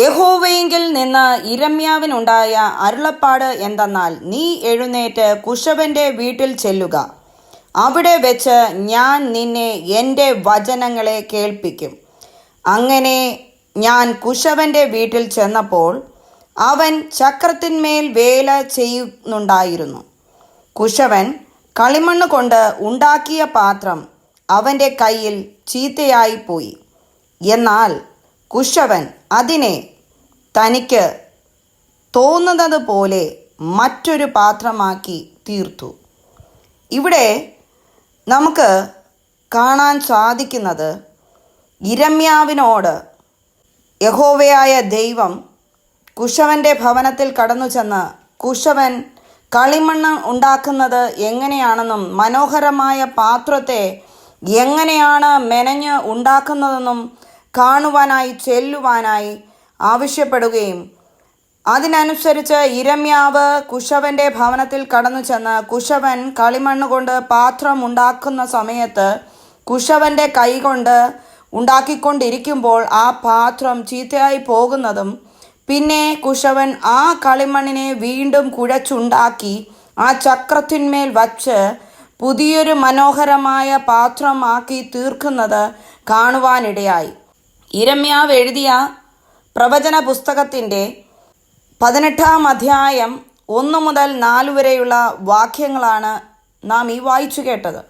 യഹോവയെങ്കിൽ നിന്ന് ഇരമ്യാവിനുണ്ടായ അരുളപ്പാട് എന്തെന്നാൽ നീ എഴുന്നേറ്റ് കുശവന്റെ വീട്ടിൽ ചെല്ലുക. അവിടെ വെച്ച് ഞാൻ നിന്നെ എന്റെ വചനങ്ങളെ കേൾപ്പിക്കും. അങ്ങനെ ഞാൻ കുശവന്റെ വീട്ടിൽ ചെന്നപ്പോൾ അവൻ ചക്രത്തിന്മേൽ വേല ചെയ്യുന്നുണ്ടായിരുന്നു. കുശവൻ കളിമണ്ണ് കൊണ്ട് ഉണ്ടാക്കിയ പാത്രം അവന്റെ കയ്യിൽ ചീത്തയായി പോയി. എന്നാൽ കുശവൻ അതിനെ തനിക്ക് തോന്നുന്നത് പോലെ മറ്റൊരു പാത്രമാക്കി തീർത്തു. ഇവിടെ നമുക്ക് കാണാൻ സാധിക്കുന്നത് ഇരമ്യാവിനോട് യഹോവയായ ദൈവം കുശവന്റെ ഭവനത്തിൽ കടന്നു ചെന്ന് കുശവൻ കളിമണ്ണ് ഉണ്ടാക്കുന്നത് എങ്ങനെയാണെന്നും മനോഹരമായ പാത്രത്തെ എങ്ങനെയാണ് മെനഞ്ഞ് ഉണ്ടാക്കുന്നതെന്നും കാണുവാനായി ചെല്ലുവാനായി ആവശ്യപ്പെടുകയും അതിനനുസരിച്ച് ഇരമ്യാവ് കുശവന്റെ ഭവനത്തിൽ കടന്നു ചെന്ന് കുശവൻ കളിമണ്ണ് കൊണ്ട് പാത്രം ഉണ്ടാക്കുന്ന സമയത്ത് കുശവന്റെ കൈകൊണ്ട് ഉണ്ടാക്കിക്കൊണ്ടിരിക്കുമ്പോൾ ആ പാത്രം ചീത്തയായി പോകുന്നതും പിന്നെ കുശവൻ ആ കളിമണ്ണിനെ വീണ്ടും കുഴച്ചുണ്ടാക്കി ആ ചക്രത്തിന്മേൽ വച്ച് പുതിയൊരു മനോഹരമായ പാത്രമാക്കി തീർക്കുന്നത് കാണുവാനിടയായി. ഇരമ്യാവ് എഴുതിയ പ്രവചന പുസ്തകത്തിന്റെ പതിനെട്ടാം അധ്യായം ഒന്ന് മുതൽ നാല് വരെയുള്ള വാക്യങ്ങളാണ് നാം ഈ വായിച്ചു കേട്ടത്.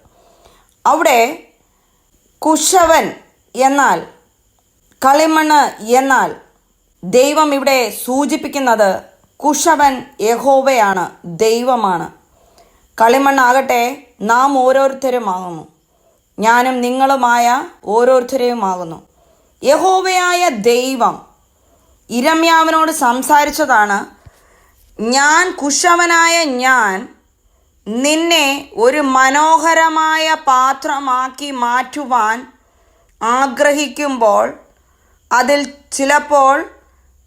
അവിടെ കുശവൻ എന്നാൽ കളിമണ്ണ് എന്നാൽ ദൈവം ഇവിടെ സൂചിപ്പിക്കുന്നത് കുശവൻ യഹോവയാണ് ദൈവമാണ്. കളിമണ്ണാകട്ടെ നാം ഓരോരുത്തരുമാകുന്നു. ഞാനും നിങ്ങളുമായ ഓരോരുത്തരെയുമാകുന്നു യഹോവയായ ദൈവം ഇരമ്യാവിനോട് സംസാരിച്ചതാണ് ഞാൻ കുശവനായ ഞാൻ നിന്നെ ഒരു മനോഹരമായ പാത്രമാക്കി മാറ്റുവാൻ ആഗ്രഹിക്കുമ്പോൾ അതിൽ ചിലപ്പോൾ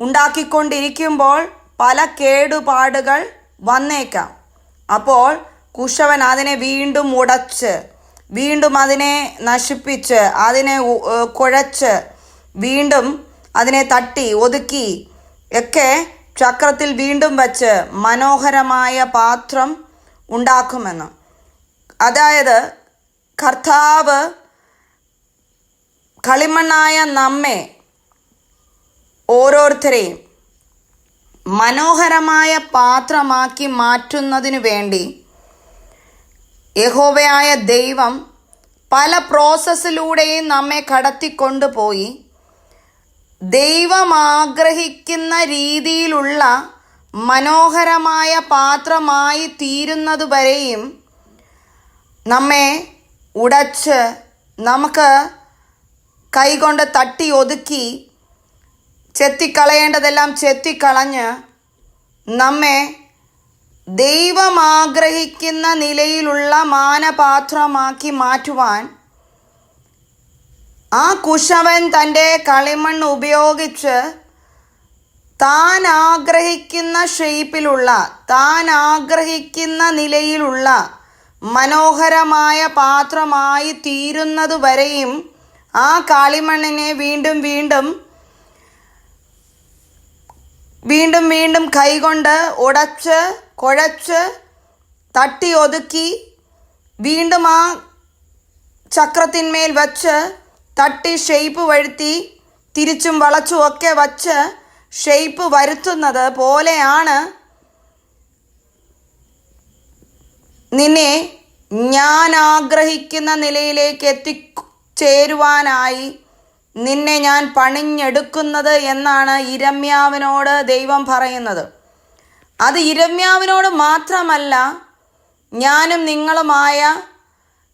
ഉണ്ടാക്കിക്കൊണ്ടിരിക്കുമ്പോൾ പല കേടുപാടുകൾ വന്നേക്കാം. അപ്പോൾ കുശവൻ അതിനെ വീണ്ടും ഉടച്ച് വീണ്ടും അതിനെ നശിപ്പിച്ച് അതിനെ കുഴച്ച് വീണ്ടും അതിനെ തട്ടി ഒതുക്കി ഒക്കെ ചക്രത്തിൽ വീണ്ടും വച്ച് മനോഹരമായ പാത്രം ഉണ്ടാക്കുമെന്ന്. അതായത് കർത്താവ് കളിമണ്ണായ നമ്മെ ഓരോരുത്തരെയും മനോഹരമായ പാത്രമാക്കി മാറ്റുന്നതിനു വേണ്ടി യഹോവയായ ദൈവം പല പ്രോസസ്സിലൂടെയും നമ്മെ കടത്തിക്കൊണ്ടുപോയി. ദൈവം ആഗ്രഹിക്കുന്ന രീതിയിലുള്ള മനോഹരമായ പാത്രമായി തീരുന്നതുവരെയും നമ്മെ ഉടച്ച് നമുക്ക് കൈകൊണ്ട് തട്ടി ഒതുക്കി ചെത്തിക്കളയേണ്ടതെല്ലാം ചെത്തിക്കളഞ്ഞ് നമ്മെ ദൈവമാഗ്രഹിക്കുന്ന നിലയിലുള്ള മാനപാത്രമാക്കി മാറ്റുവാൻ ആ കുശവൻ തന്റെ കളിമണ്ണ് ഉപയോഗിച്ച് താൻ ആഗ്രഹിക്കുന്ന ഷേപ്പിലുള്ള താൻ ആഗ്രഹിക്കുന്ന നിലയിലുള്ള മനോഹരമായ പാത്രമായി തീരുന്നത് വരെയും ആ കാളിമണ്ണിനെ വീണ്ടും വീണ്ടും വീണ്ടും വീണ്ടും കൈകൊണ്ട് ഉടച്ച് കുഴച്ച് തട്ടി ഒതുക്കി വീണ്ടും ആ ചക്രത്തിന്മേൽ വച്ച് തട്ടി ഷെയ്പ്പ് വഴുത്തി തിരിച്ചും വളച്ചും ഒക്കെ വച്ച് ഷെയ്പ്പ് വരുത്തുന്നത് പോലെയാണ്. നിന്നെ ഞാൻ ആഗ്രഹിക്കുന്ന നിലയിലേക്ക് എത്തിച്ചേരുവാനായി നിന്നെ ഞാൻ പണിഞ്ഞെടുക്കുന്നത് എന്നാണ് ഇരമ്യാവിനോട് ദൈവം പറയുന്നത്. അത് ഇരമ്യാവിനോട് മാത്രമല്ല ഞാനും നിങ്ങളുമായ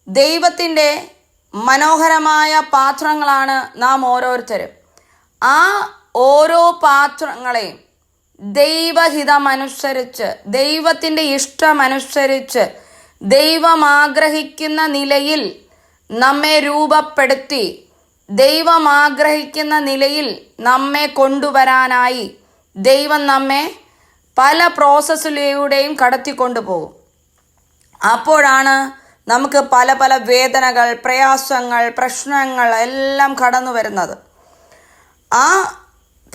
ദൈവത്തിന്റെ മനോഹരമായ പാത്രങ്ങളാണ് നാം ഓരോരുത്തരും. ആ ഓരോ പാത്രങ്ങളെയും ദൈവഹിതമനുസരിച്ച് ദൈവത്തിന്റെ ഇഷ്ടമനുസരിച്ച് ദൈവം ആഗ്രഹിക്കുന്ന നിലയിൽ നമ്മെ രൂപപ്പെടുത്തി ദൈവം ആഗ്രഹിക്കുന്ന നിലയിൽ നമ്മെ കൊണ്ടുവരാനായി ദൈവം നമ്മെ പല പ്രോസസ്സിലൂടെയും കടത്തിക്കൊണ്ടുപോകും. അപ്പോഴാണ് നമുക്ക് പല പല വേദനകൾ പ്രയാസങ്ങൾ പ്രശ്നങ്ങൾ എല്ലാം കടന്നു വരുന്നത്. ആ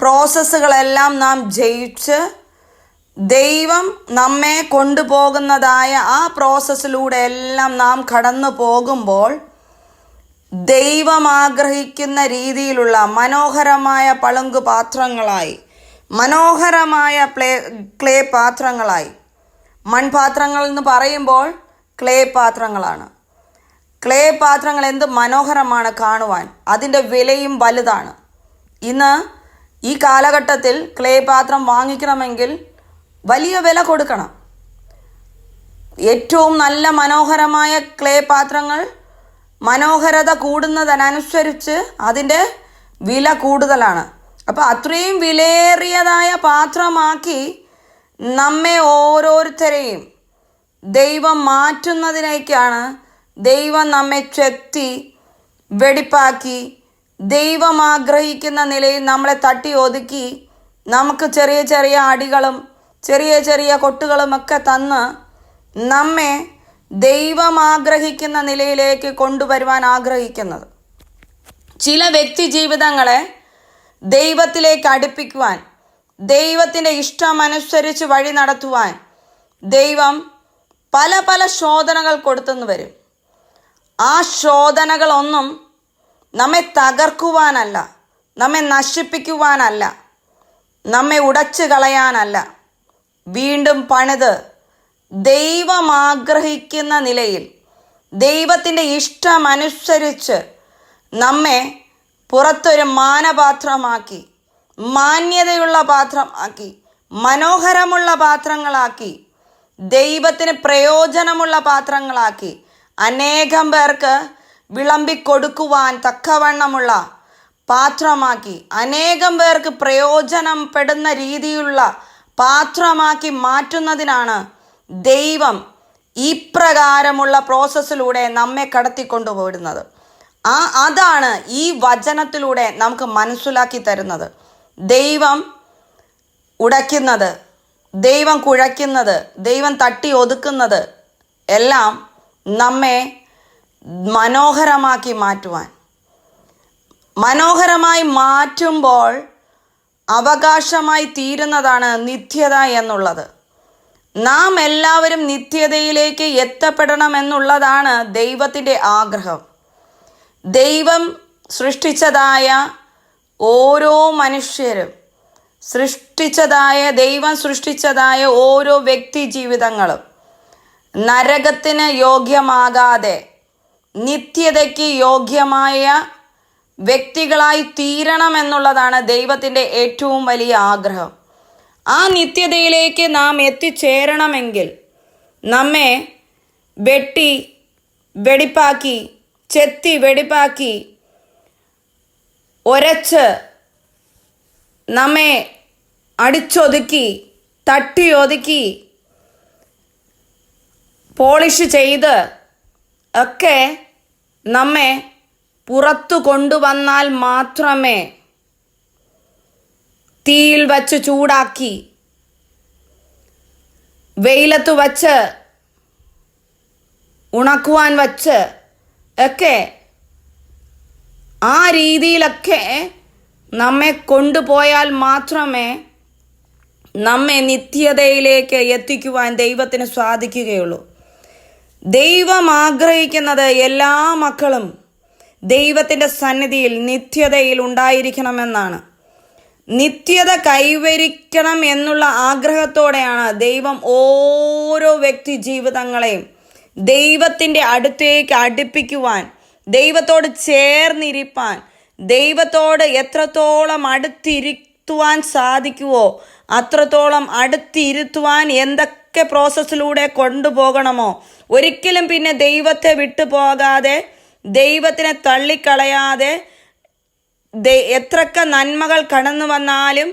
പ്രോസസ്സുകളെല്ലാം നാം ജയിച്ച് ദൈവം നമ്മെ കൊണ്ടുപോകുന്നതായ ആ പ്രോസസ്സിലൂടെ എല്ലാം നാം കടന്നു പോകുമ്പോൾ ദൈവം ആഗ്രഹിക്കുന്ന രീതിയിലുള്ള മനോഹരമായ പളുങ്കു പാത്രങ്ങളായി മനോഹരമായ പ്ലേ ക്ലേ പാത്രങ്ങളായി. മൺപാത്രങ്ങൾ എന്ന് പറയുമ്പോൾ ക്ലേ പാത്രങ്ങളാണ് ക്ലേ പാത്രങ്ങൾ എന്ത് മനോഹരമാണ് കാണുവാൻ. അതിന്റെ വിലയും വലുതാണ്. ഇന്ന് ഈ കാലഘട്ടത്തിൽ ക്ലേ പാത്രം വാങ്ങിക്കണമെങ്കിൽ വലിയ വില കൊടുക്കണം. ഏറ്റവും നല്ല മനോഹരമായ ക്ലേ പാത്രങ്ങൾ മനോഹരത കൂടുന്നതിനനുസരിച്ച് അതിന്റെ വില കൂടുതലാണ്. അപ്പോൾ അത്രയും വിലയേറിയതായ പാത്രമാക്കി നമ്മെ ഓരോരുത്തരെയും ദൈവം മാറ്റുന്നതിനേക്കാണ് ദൈവം നമ്മെ ചെത്തി വെടിപ്പാക്കി ദൈവം ആഗ്രഹിക്കുന്ന നിലയിൽ നമ്മളെ തട്ടി ഒതുക്കി നമുക്ക് ചെറിയ ചെറിയ അടികളും ചെറിയ ചെറിയ കൊട്ടുകളും ഒക്കെ തന്ന് നമ്മെ ദൈവം ആഗ്രഹിക്കുന്ന നിലയിലേക്ക് കൊണ്ടുവരുവാൻ ആഗ്രഹിക്കുന്നത്. ചില വ്യക്തി ജീവിതങ്ങളെ ദൈവത്തിലേക്ക് അടുപ്പിക്കുവാൻ ദൈവത്തിന്റെ ഇഷ്ടമനുസരിച്ച് വഴി നടത്തുവാൻ ദൈവം പല പല ശോധനകൾ കൊടുത്തെന്ന് വരും. ആ ശോധനകളൊന്നും നമ്മെ തകർക്കുവാനല്ല നമ്മെ നശിപ്പിക്കുവാനല്ല നമ്മെ ഉടച്ചു കളയാനല്ല. വീണ്ടും പണിത് ദൈവം ആഗ്രഹിക്കുന്ന നിലയിൽ ദൈവത്തിന്റെ ഇഷ്ടമനുസരിച്ച് നമ്മെ പുറത്തൊരു മാനപാത്രമാക്കി മാന്യതയുള്ള പാത്രമാക്കി മനോഹരമുള്ള പാത്രങ്ങളാക്കി ദൈവത്തിന് പ്രയോജനമുള്ള പാത്രങ്ങളാക്കി. അനേകം പേർക്ക് വിളമ്പിക്കൊടുക്കുവാൻ തക്കവണ്ണമുള്ള പാത്രമാക്കി. അനേകം പേർക്ക് പ്രയോജനപ്പെടുന്ന രീതിയിലുള്ള പാത്രമാക്കി മാറ്റുന്നതിനാണ് ദൈവം ഇപ്രകാരമുള്ള പ്രോസസ്സിലൂടെ നമ്മെ കടത്തിക്കൊണ്ടുപോയിടുന്നത് ആ അതാണ് ഈ വചനത്തിലൂടെ നമുക്ക് മനസ്സിലാക്കി തരുന്നത്. ദൈവം ഉടയ്ക്കുന്നത്. ദൈവം കുഴയ്ക്കുന്നത് ദൈവം തട്ടി ഒതുക്കുന്നത് എല്ലാം നമ്മെ മനോഹരമാക്കി മാറ്റുവാൻ. മനോഹരമായി മാറ്റുമ്പോൾ അവകാശമായി തീരുന്നതാണ് നിത്യത എന്നുള്ളത്. നാം എല്ലാവരും നിത്യതയിലേക്ക് എത്തപ്പെടണമെന്നുള്ളതാണ് ദൈവത്തിന്റെ ആഗ്രഹം. ദൈവം സൃഷ്ടിച്ചതായ ഓരോ മനുഷ്യരും സൃഷ്ടിച്ചതായ ദൈവം സൃഷ്ടിച്ചതായ ഓരോ വ്യക്തി ജീവിതങ്ങളും നരകത്തിന് യോഗ്യമാകാതെ നിത്യതയ്ക്ക് യോഗ്യമായ വ്യക്തികളായി തീരണം എന്നുള്ളതാണ് ദൈവത്തിന്റെ ഏറ്റവും വലിയ ആഗ്രഹം. ആ നിത്യതയിലേക്ക് നാം എത്തിച്ചേരണമെങ്കിൽ നമ്മെ വെട്ടി വെടിപ്പാക്കി ചെത്തി വെടിപ്പാക്കി ഒരച്ച് നമ്മെ അടിച്ചൊതുക്കി തട്ടി ഒതുക്കി പോളിഷ് ചെയ്ത് ഒക്കെ നമ്മെ പുറത്തു കൊണ്ടുവന്നാൽ മാത്രമേ തീയിൽ വച്ച് ചൂടാക്കി വെയിലത്ത് വച്ച് ഉണക്കുവാൻ വച്ച് ഒക്കെ ആ രീതിയിലൊക്കെ നമ്മെ കൊണ്ടുപോയാൽ മാത്രമേ നമ്മെ നിത്യതയിലേക്ക് എത്തിക്കുവാൻ ദൈവത്തിന് സാധിക്കുകയുള്ളൂ ദൈവം ആഗ്രഹിക്കുന്നത് എല്ലാ മക്കളും ദൈവത്തിന്റെ സന്നിധിയിൽ നിത്യതയിൽ ഉണ്ടായിരിക്കണമെന്നാണ്. നിത്യത കൈവരിക്കണം എന്നുള്ള ആഗ്രഹത്തോടെയാണ് ദൈവം ഓരോ വ്യക്തി ജീവിതങ്ങളെയും ദൈവത്തിന്റെ അടുത്തേക്ക് അടുപ്പിക്കുവാൻ ദൈവത്തോട് ചേർന്നിരിപ്പാൻ ദൈവത്തോട് എത്രത്തോളം അടുത്തിരുത്തുവാൻ സാധിക്കുവോ? അത്രത്തോളം അടുത്തിരുത്തുവാൻ എന്തൊക്കെ പ്രോസസ്സിലൂടെ കൊണ്ടുപോകണമോ? ഒരിക്കലും പിന്നെ ദൈവത്തെ വിട്ടുപോകാതെ ദൈവത്തിനെ തള്ളിക്കളയാതെ എത്രക്ക നന്മകൾ കടന്നു വന്നാലും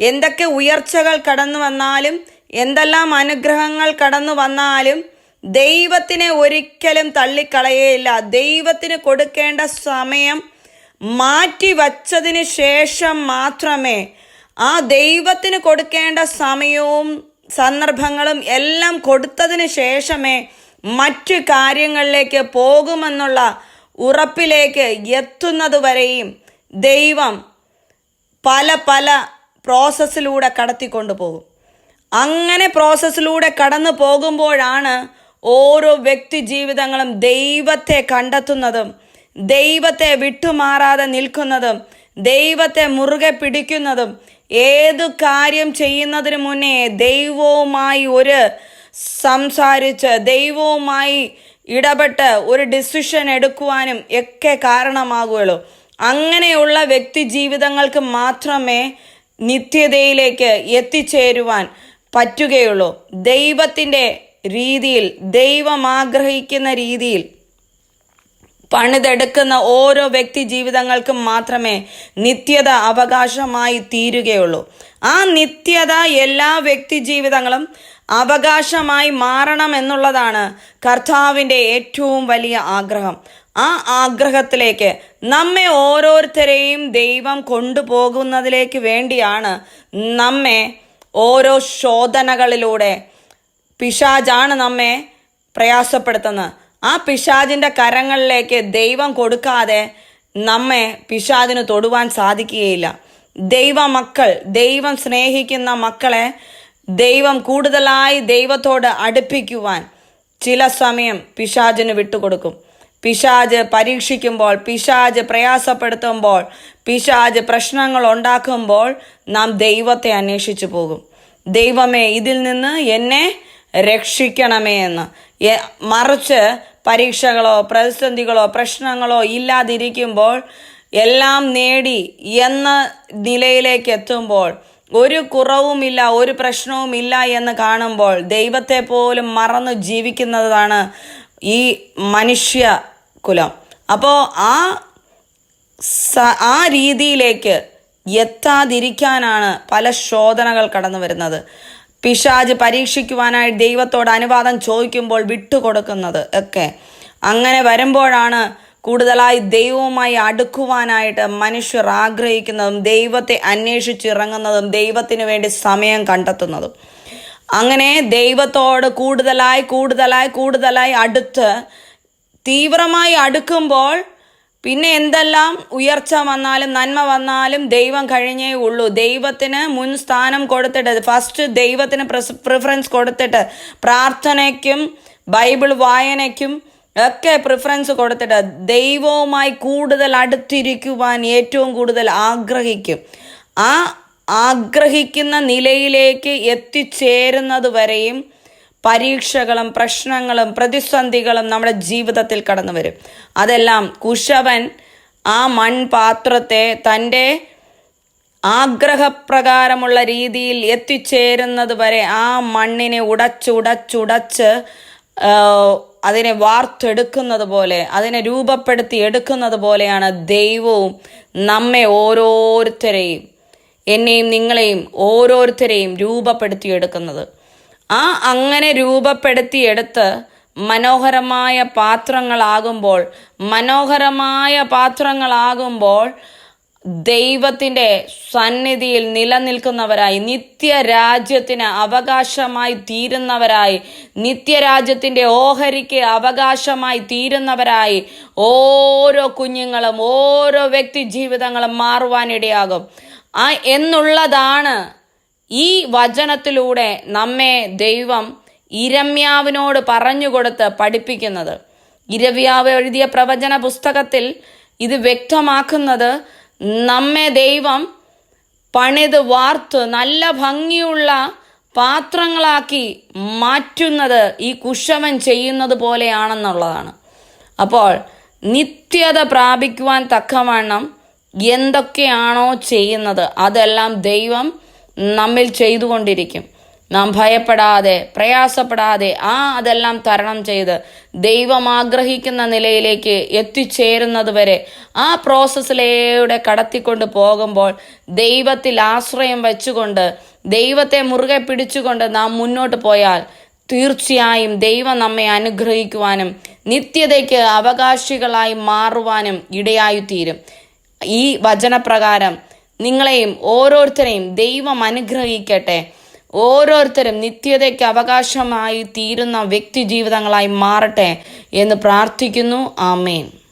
എന്തൊക്കെ ഉയർച്ചകൾ കടന്നു വന്നാലും എന്തെല്ലാം അനുഗ്രഹങ്ങൾ കടന്നു വന്നാലും ദൈവത്തിനെ ഒരിക്കലും തള്ളിക്കളയേയില്ല. ദൈവത്തിന് കൊടുക്കേണ്ട സമയം മാറ്റി വച്ചതിന് ശേഷം മാത്രമേ ആ ദൈവത്തിന് കൊടുക്കേണ്ട സമയവും സന്ദർഭങ്ങളും എല്ലാം കൊടുത്തതിന് ശേഷമേ മറ്റു കാര്യങ്ങളിലേക്ക് പോകുമെന്നുള്ള ഉറപ്പിലേക്ക് എത്തുന്നതുവരെയും ദൈവം പല പല പ്രോസസ്സിലൂടെ കടത്തിക്കൊണ്ടു പോകും അങ്ങനെ പ്രോസസ്സിലൂടെ കടന്നു പോകുമ്പോഴാണ് ഓരോ വ്യക്തി ജീവിതങ്ങളും ദൈവത്തെ കണ്ടെത്തുന്നതും ദൈവത്തെ വിട്ടുമാറാതെ നിൽക്കുന്നതും ദൈവത്തെ മുറുകെ പിടിക്കുന്നതും ഏതു കാര്യം ചെയ്യുന്നതിന് മുന്നേ ദൈവവുമായി ഒരു സംസാരിച്ച് ദൈവവുമായി ഇടപെട്ട് ഒരു ഡിസിഷൻ എടുക്കുവാനും ഒക്കെ കാരണമാകുകയുള്ളൂ. അങ്ങനെയുള്ള വ്യക്തി ജീവിതങ്ങൾക്ക് മാത്രമേ നിത്യതയിലേക്ക് എത്തിച്ചേരുവാൻ പറ്റുകയുള്ളൂ. ദൈവത്തിന്റെ രീതിയിൽ ദൈവം ആഗ്രഹിക്കുന്ന രീതിയിൽ. പണിതെടുക്കുന്ന ഓരോ വ്യക്തി ജീവിതങ്ങൾക്കും മാത്രമേ നിത്യത അവകാശമായി തീരുകയുള്ളൂ. ആ നിത്യത എല്ലാ വ്യക്തി ജീവിതങ്ങളും അവകാശമായി മാറണം എന്നുള്ളതാണ് കർത്താവിന്റെ ഏറ്റവും വലിയ ആഗ്രഹം. ആ ആഗ്രഹത്തിലേക്ക് നമ്മെ ഓരോരുത്തരെയും ദൈവം കൊണ്ടുപോകുന്നതിലേക്ക് വേണ്ടിയാണ് നമ്മെ ഓരോ ശോധനകളിലൂടെ പിശാജാണ് നമ്മെ പ്രയാസപ്പെടുത്തുന്നത്. ആ പിശാജിന്റെ കരങ്ങളിലേക്ക് ദൈവം കൊടുക്കാതെ നമ്മെ പിശാദിന് തൊടുവാൻ സാധിക്കുകയില്ല. ദൈവമക്കൾ ദൈവം സ്നേഹിക്കുന്ന മക്കളെ ദൈവം കൂടുതലായി ദൈവത്തോട് അടുപ്പിക്കുവാൻ ചില സമയം പിശാജിന് വിട്ടുകൊടുക്കും. പിശാജ് പരീക്ഷിക്കുമ്പോൾ പിശാജ് പ്രയാസപ്പെടുത്തുമ്പോൾ പിശാജ് പ്രശ്നങ്ങൾ ഉണ്ടാക്കുമ്പോൾ നാം ദൈവത്തെ അന്വേഷിച്ചു പോകും. ദൈവമേ ഇതിൽ നിന്ന് എന്നെ രക്ഷിക്കണമേ എന്ന്. മറിച്ച് പരീക്ഷകളോ പ്രതിസന്ധികളോ പ്രശ്നങ്ങളോ ഇല്ലാതിരിക്കുമ്പോൾ എല്ലാം നേടി എന്ന നിലയിലേക്ക് എത്തുമ്പോൾ ഒരു കുറവുമില്ല ഒരു പ്രശ്നവുമില്ല എന്ന് കാണുമ്പോൾ ദൈവത്തെ പോലും മറന്ന് ജീവിക്കുന്നതാണ് ഈ മനുഷ്യ കുലം. അപ്പോൾ ആ ആ രീതിയിലേക്ക് എത്താതിരിക്കാനാണ് പല ശോധനകൾ കടന്നു വരുന്നത് പിശാജ് പരീക്ഷിക്കുവാനായി ദൈവത്തോട് അനുവാദം ചോദിക്കുമ്പോൾ വിട്ടുകൊടുക്കുന്നത് ഒക്കെ. അങ്ങനെ വരുമ്പോഴാണ് കൂടുതലായി ദൈവവുമായി അടുക്കുവാനായിട്ട് മനുഷ്യർ ആഗ്രഹിക്കുന്നതും ദൈവത്തെ അന്വേഷിച്ചിറങ്ങുന്നതും ദൈവത്തിന് വേണ്ടി സമയം കണ്ടെത്തുന്നതും. അങ്ങനെ ദൈവത്തോട് കൂടുതലായി കൂടുതലായി കൂടുതലായി അടുത്ത് തീവ്രമായി അടുക്കുമ്പോൾ പിന്നെ എന്തെല്ലാം ഉയർച്ച വന്നാലും നന്മ വന്നാലും ദൈവം കഴിഞ്ഞേ ഉള്ളൂ. ദൈവത്തിന് മുൻ സ്ഥാനം കൊടുത്തിട്ട് ഫസ്റ്റ് ദൈവത്തിന് പ്രിഫറൻസ് കൊടുത്തിട്ട് പ്രാർത്ഥനയ്ക്കും ബൈബിൾ വായനയ്ക്കും ഒക്കെ പ്രിഫറൻസ് കൊടുത്തിട്ട് ദൈവവുമായി കൂടുതൽ അടുത്തിരിക്കുവാൻ ഏറ്റവും കൂടുതൽ ആഗ്രഹിക്കും. ആ ആഗ്രഹിക്കുന്ന നിലയിലേക്ക് എത്തിച്ചേരുന്നത് വരെയും പരീക്ഷകളും പ്രശ്നങ്ങളും പ്രതിസന്ധികളും നമ്മുടെ ജീവിതത്തിൽ കടന്നു വരും അതെല്ലാം കുശവൻ ആ മൺപാത്രത്തെ തന്റെ ആഗ്രഹപ്രകാരമുള്ള രീതിയിൽ എത്തിച്ചേരുന്നത് വരെ ആ മണ്ണിനെ ഉടച്ചുടച്ചുടച്ച് അതിനെ വാർത്തെടുക്കുന്നത് പോലെ അതിനെ രൂപപ്പെടുത്തി എടുക്കുന്നത് പോലെയാണ് ദൈവവും നമ്മെ ഓരോരുത്തരെയും എന്നെയും നിങ്ങളെയും ഓരോരുത്തരെയും രൂപപ്പെടുത്തിയെടുക്കുന്നത്. ആ അങ്ങനെ രൂപപ്പെടുത്തിയെടുത്ത് മനോഹരമായ പാത്രങ്ങളാകുമ്പോൾ മനോഹരമായ പാത്രങ്ങളാകുമ്പോൾ ദൈവത്തിന്റെ സന്നിധിയിൽ നിലനിൽക്കുന്നവരായി നിത്യരാജ്യത്തിന് അവകാശമായി തീരുന്നവരായി നിത്യരാജ്യത്തിന്റെ ഓഹരിക്ക് അവകാശമായി തീരുന്നവരായി ഓരോ കുഞ്ഞുങ്ങളും ഓരോ വ്യക്തി ജീവിതങ്ങളും മാറുവാനിടയാകും. ആ എന്നുള്ളതാണ് ഈ വചനത്തിലൂടെ നമ്മെ ദൈവം ഇരമ്യാവിനോട് പറഞ്ഞുകൊടുത്ത് പഠിപ്പിക്കുന്നത്. ഇരവ്യാവ് എഴുതിയ പ്രവചന പുസ്തകത്തിൽ ഇത് വ്യക്തമാക്കുന്നത് നമ്മെ ദൈവം പണിത് വാർത്ത് നല്ല ഭംഗിയുള്ള പാത്രങ്ങളാക്കി മാറ്റുന്നത് ഈ കുശവൻ ചെയ്യുന്നത് പോലെയാണെന്നുള്ളതാണ്. അപ്പോൾ നിത്യത പ്രാപിക്കുവാൻ തക്കവണ്ണം എന്തൊക്കെയാണോ ചെയ്യുന്നത് അതെല്ലാം ദൈവം നമ്മിൽ ചെയ്തുകൊണ്ടിരിക്കും. നാം ഭയപ്പെടാതെ പ്രയാസപ്പെടാതെ ആ അതെല്ലാം തരണം ചെയ്ത് ദൈവം ആഗ്രഹിക്കുന്ന നിലയിലേക്ക് എത്തിച്ചേരുന്നത് വരെ ആ പ്രോസസ്സിലൂടെ കടത്തിക്കൊണ്ട് പോകുമ്പോൾ ദൈവത്തിൽ ആശ്രയം വെച്ചുകൊണ്ട് ദൈവത്തെ മുറുകെ പിടിച്ചുകൊണ്ട് നാം മുന്നോട്ട് പോയാൽ തീർച്ചയായും ദൈവം നമ്മെ അനുഗ്രഹിക്കുവാനും നിത്യതയ്ക്ക് അവകാശികളായി മാറുവാനും ഇടയായിത്തീരും. ഈ വചനപ്രകാരം നിങ്ങളെയും ഓരോരുത്തരെയും ദൈവം അനുഗ്രഹിക്കട്ടെ. ഓരോരുത്തരും നിത്യതയ്ക്ക് അവകാശമായി തീരുന്ന വ്യക്തി ജീവിതങ്ങളായി മാറട്ടെ എന്ന് പ്രാർത്ഥിക്കുന്നു. ആമേൻ.